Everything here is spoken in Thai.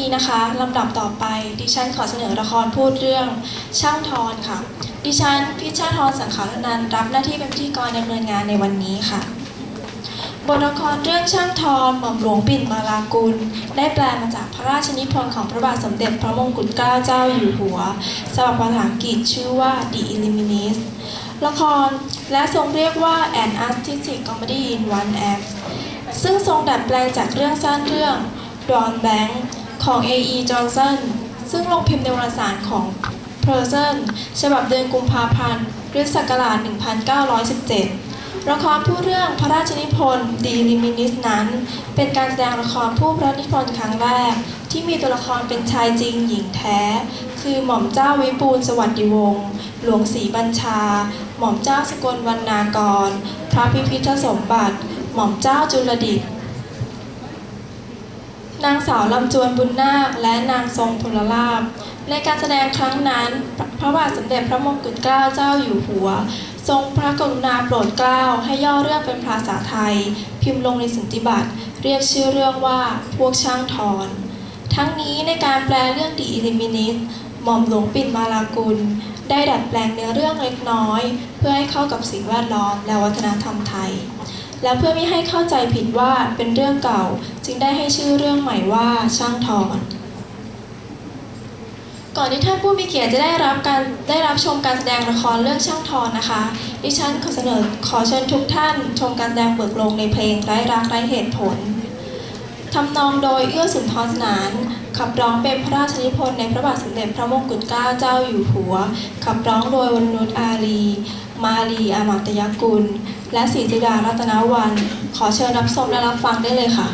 นี้นะคะลำดับต่อไปดิฉันขอเสนอละครพูดเรื่องช่างทอนค่ะ ดิฉันพิชชาทรสังขารนันรับหน้าที่เป็นพิธีกรดำเนินงานในวันนี้ค่ะบทละครเรื่องช่างทอนหม่อมหลวงปิ่นมาลากุล ได้แปลมาจากพระราชนิพนธ์ของพระบาทสมเด็จพระมงกุฎเกล้าเจ้าอยู่หัวฉบับภาษาอังกฤษชื่อว่า The Illuminist ละครและทรงเรียกว่า An Artistic Comedy in One Act ซึ่งทรงดัดแปลงจากเรื่องสั้นเรื่อง Don Bank ของ A.E. Johnson ซึ่งลงพิมพ์ในวารสารของ Person ฉบับเดือนกุมภาพันธ์คริสต์ศักราช 1917 ละครผู้เรื่องพระราชนิพนธ์ The Illuminist นั้น เป็นการแสดงละครผู้พระนิพนธ์ครั้งแรก ที่มีตัวละครเป็นชายจริงหญิงแท้ คือหม่อมเจ้าวิบูลสวัสดิวงศ์หลวงศรีบัญชา หม่อมเจ้าสกลวรรณากร พระพิพิธสมบัติ หม่อมเจ้าจุลดิต นางสาวลำจวนบุญนาคและนางทรงพลลาภในการแสดงครั้งนั้น พระบาทสมเด็จพระมงกุฎเกล้าเจ้าอยู่หัว ทรงพระกรุณาโปรดเกล้าให้ย่อเรื่องเป็นภาษาไทย พิมพ์ลงในสุนติบัตรเรียกชื่อเรื่องว่าพวกช่างทอน ทั้งนี้ในการแปลเรื่องดีอิลิมินิสหม่อมหลวงปิ่นมาลากุล ได้ดัดแปลงเนื้อเรื่องเล็กน้อย เพื่อให้เข้ากับสิ่งแวดล้อมและวัฒนธรรมไทย และเพื่อไม่ให้เข้าใจผิดว่าเป็นเรื่องเก่า จึงได้ให้ชื่อเรื่องใหม่ว่าช่างทอนก่อนที่ท่านผู้มีเกียรติจะได้รับการได้รับชมการแสดงละครเรื่องช่างทอนนะคะ ดิฉันขอเสนอขอเชิญทุกท่านชมการแสดงเบิกลงในเพลงไร้รักไร้เหตุผลทำนองโดยเอื้อสุนทรสนาน ขับร้องเป็นพระราชนิพนธ์ในพระบาทสมเด็จพระมงกุฎเกล้าเจ้าอยู่หัว ขับร้องโดยวรนุชอารี มาลีอามัตยกุล และศรีจิดารัตนวัน ขอเชิญรับชมและรับฟังได้เลยค่ะ